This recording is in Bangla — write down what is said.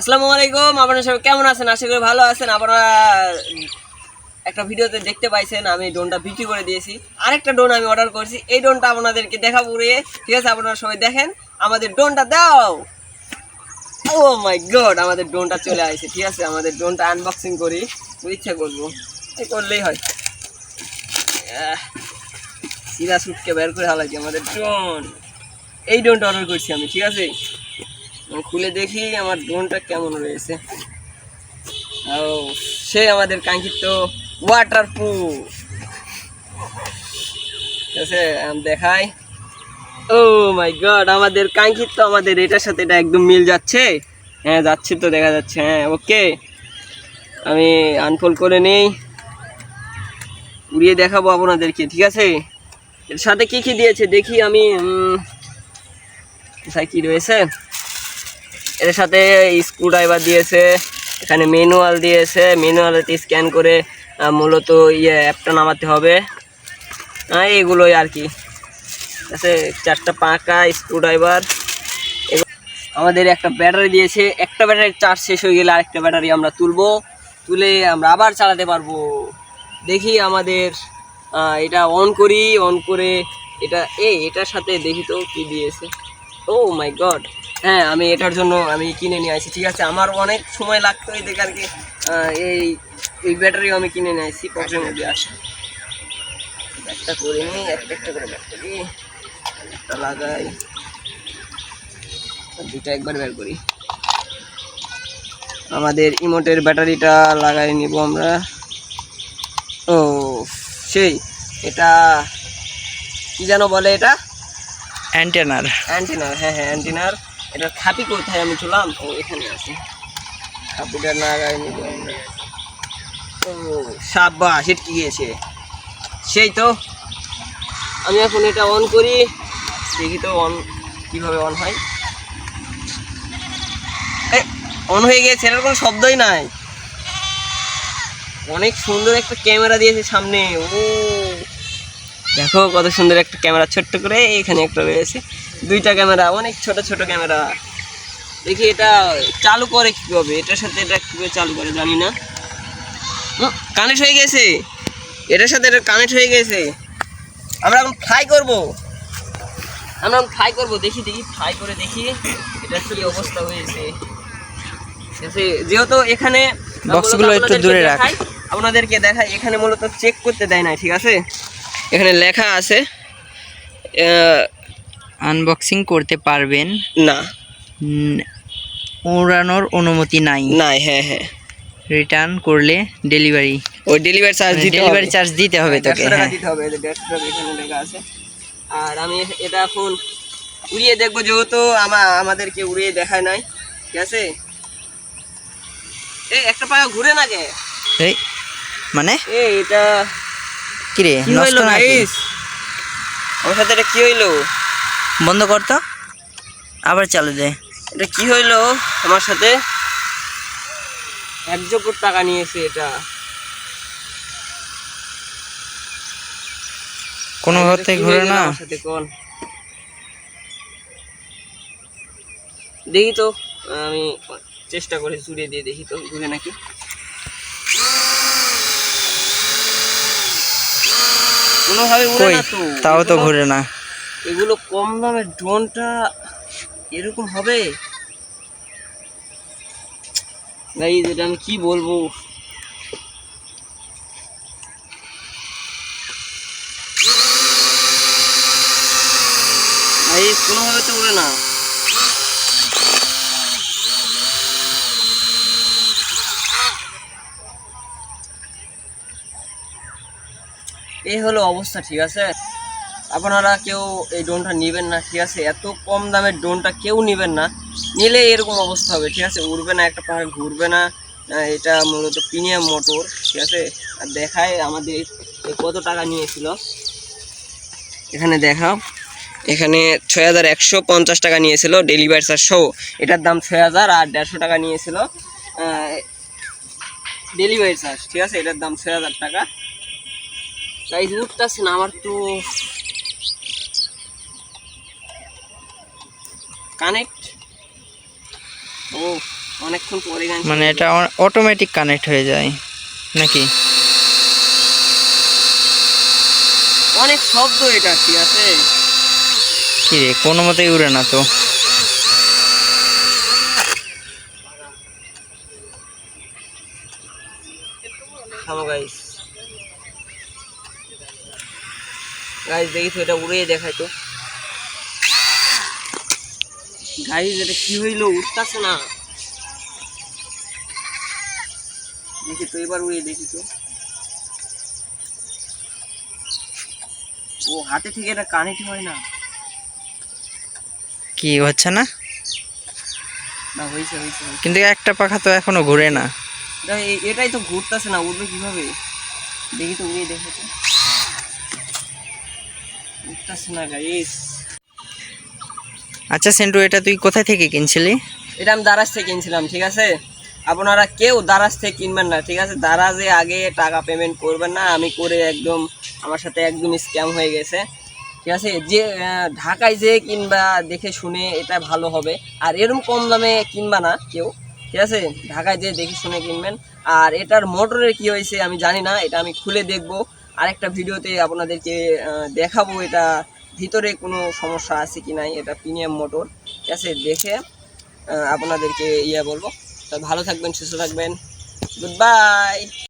আসসালামু আলাইকুম, আপনারা সবাই কেমন আছেন? আশা করি ভালো আছেন। আপনারা একটা ভিডিওতে দেখতে পাইছেন, আমি ড্রোনটা বিক্রি করে দিয়েছি। আরেকটা ড্রোন আমি অর্ডার করেছি। এই ড্রোনটা আপনাদেরকে দেখাবো পুরিয়ে ঠিক আছে, আপনারা সবাই দেখেন। আমাদের ড্রোনটা দাও! ও মাই গড আমাদের ড্রোনটা চলে আসছে। ঠিক আছে, আমাদের ড্রোনটা আনবক্সিং করি। ইচ্ছা করব। এই করলেই হয়। সিধা সুটকে বের করে হালাকি আমাদের ড্রোন। এই ডোনটা অর্ডার করছি আমি, ঠিক আছে? খুলে দেখি আমার ড্রোনটা কেমন রয়েছে। সে আমাদের কাঙ্ক্ষিত ওয়াটার প্রুফ ঠিক আছে দেখাই। ও মাই গড আমাদের কাঙ্ক্ষিত, আমাদের এটার সাথে এটা একদম মিল যাচ্ছে। হ্যাঁ যাচ্ছে তো, দেখা যাচ্ছে হ্যাঁ ওকে আমি আনফোল্ড করে নেই। উড়িয়ে দেখাবো আপনাদেরকে, ঠিক আছে? এর সাথে কি কি দিয়েছে, দেখি আমি কি রয়েছে। এর সাথে স্ক্রু ড্রাইভার দিয়েছে, এখানে ম্যানুয়াল দিয়েছে ম্যানুয়ালেতে স্ক্যান করে মূলত ইয়ে অ্যাপটা নামাতে হবে। হ্যাঁ এগুলোই আর কি। আছে, চারটা পাকা স্ক্রু ড্রাইভার আমাদের একটা ব্যাটারি দিয়েছে, একটা ব্যাটারি চার্জ শেষ হয়ে গেলে আরেকটা ব্যাটারি আমরা তুলবো, তুলে আমরা আবার চালাতে পারব। দেখি আমাদের এটা অন করি অন করে এটা, এ, এটার সাথে দেখি তো কী দিয়েছে। ও মাই গড হ্যাঁ আমি এটার জন্য আমি কিনে নিয়ে আসি ঠিক আছে? আমার অনেক সময় লাগতো এই দেখে আর কি এই এই ব্যাটারিও আমি কিনে নিয়ে আসি পকেটের মধ্যে আসে? একটা করে নিই একটা একটা করে ব্যাটারি একটা লাগাই দুটা একবার বের করি। আমাদের ইমোটের ব্যাটারিটা লাগাই নিব আমরা। ও সেই এটা কি যেন বলে এটা? অ্যান্টেনার। অ্যান্টিনার হ্যাঁ হ্যাঁ অ্যান্টিনার। এটা খাপি কোথায় আমি চলাম ও এখানে আছে। খাপিটা না গায়ে নিব আমরা। ও সাব্বাস কি গিয়েছে সেই তো। আমি এখন এটা অন করি। দেখি তো অন কীভাবে অন হয়। অন হয়ে গেছে এটার কোনো শব্দই নাই। অনেক সুন্দর একটা ক্যামেরা দিয়েছে সামনে। ও দেখো কত সুন্দর একটা ক্যামেরা ছোট্ট করে এখানে একটা রয়েছে। দুইটা ক্যামেরা অনেক ছোট ছোট ক্যামেরা। দেখি এটা চালু করে কীভাবে? এটার সাথে এটা কীভাবে চালু করে জানি না। কানেক্ট হয়ে গেছে। এটার সাথে এটা কানেক্ট হয়ে গেছে। আমরা এখন ফ্লাই করব। আমরা এখন ফ্লাই করব। দেখি দেখি ফ্রাই করে দেখি এটা কি অবস্থা হয়েছে। যেহেতু এখানে বক্সগুলো একটু দূরে রাখ। দেখাই, আপনাদেরকে দেখাই এখানে মূলত চেক করতে দেয় না ঠিক আছে? এখানে লেখা আছে আনবক্সিং করতে পারবেন। না। উম, উড়ানোর অনুমতি নাই। নাই হ্যাঁ হ্যাঁ। রিটার্ন করলে ডেলিভারি ওই ডেলিভারি চার্জ দিতে ডেলিভারি চার্জ দিতে হবে তোকে হ্যাঁ। দিতে হবে এখানে লেখা আছে। আর আমি এটা এখন উড়িয়ে দেখব যেহেতু আমা আমাদেরকে উড়িয়ে দেখায় নাই। ঠিক আছে? এই একটা পায়ে ঘুরে না কে? এই মানে? এই এটা কি রে কি হইল গাইস আমার সাথে এটা কি হইল? বন্ধ কর তো। আবার চালু দে। এটা কি হইল আমার সাথে? এক জোপর টাকা নিয়েছে এটা। কোনো ঘর থেকে ঘুরে না। সাথে কোন? দেখি তো আমি চেষ্টা করে চুড়িয়ে দিয়ে দেখি তো ঘুরে নাকি। কোনোভাবে উড়ে না তো তাও তো ঘুরে না। এগুলো কম দামের ড্রোনটা এরকম হবে? ভাই এটা আমি কি বলব? ভাই কোনোভাবে তো উড়ে না। এই হলো অবস্থা, ঠিক আছে? আপনারা কেউ এই ড্রোনটা নেবেন না, ঠিক আছে? এত কম দামের ড্রোনটা কেউ নেবেন না। নিলে এরকম অবস্থা হবে, ঠিক আছে? উড়বে না, একটা পাহাড় ঘুরবে না। এটা মূলত প্রিমিয়াম মোটর, ঠিক আছে? আর দেখায় আমাদের কত টাকা নিয়েছিল। এখানে দেখাও। এখানে ছয় হাজার একশো পঞ্চাশ টাকা নিয়েছিল ডেলিভারি চার্জ সহ। এটার দাম ছয় হাজার আর দেড়শো টাকা নিয়েছিল ডেলিভারি চার্জ, ঠিক আছে? এটার দাম ছয় হাজার টাকা। গাইজ উঠতেছে না আমার তো কানেক্ট ও অনেকক্ষণ পরে মানে এটা অটোমেটিক কানেক্ট হয়ে যায় নাকি? অনেক শব্দ এটা ঠিক আছে? কি রে কোনো মতেই উড়ে না তো। থামো গাইস গাইস দেখি তো এটা উড়ে দেখাই তো। গাইস এটা কি হইল? উঠতাছে না। দেখি তো এবার উড়ে দেখি তো। ও হাতে থেকে এটা কানেক্ট হয় না। কি হচ্ছে না? না হয়েছে হয়েছে। কিন্তু একটা পাখা তো এখনও ঘুরে না। এটাই তো ঘুরতেছে না উঠবে কীভাবে? দেখি তো উড়ে দেখো তো। না গাইস আচ্ছা সেন্টু এটা তুই কোথায় থেকে কিনছিলি? এটা আমি দারাজ থেকে কিনছিলাম ঠিক আছে? আপনারা কেউ দারাজ থেকে কিনবেন না ঠিক আছে? দারাজে আগে টাকা পেমেন্ট করবেন না আমি করে একদম আমার সাথে একদম স্ক্যাম হয়ে গেছে ঠিক আছে? যে ঢাকায় যে কিনবা দেখে শুনে এটা ভালো হবে। আর এরকম কম দামে কিনবা না কেউ ঠিক আছে? ঢাকায় যে দেখে শুনে কিনবেন। আর এটার মোটরের কি হয়েছে আমি জানি না এটা আমি খুলে দেখব। আরেকটা ভিডিওতে আপনাদেরকে দেখাবো এটা ভিতরে কোনো সমস্যা আছে কি নাই, এটা প্রিমিয়াম মোটর। ঠিক আছে, দেখে আপনাদেরকে ইয়ে বলব। তা ভালো থাকবেন, সুস্থ থাকবেন। Good bye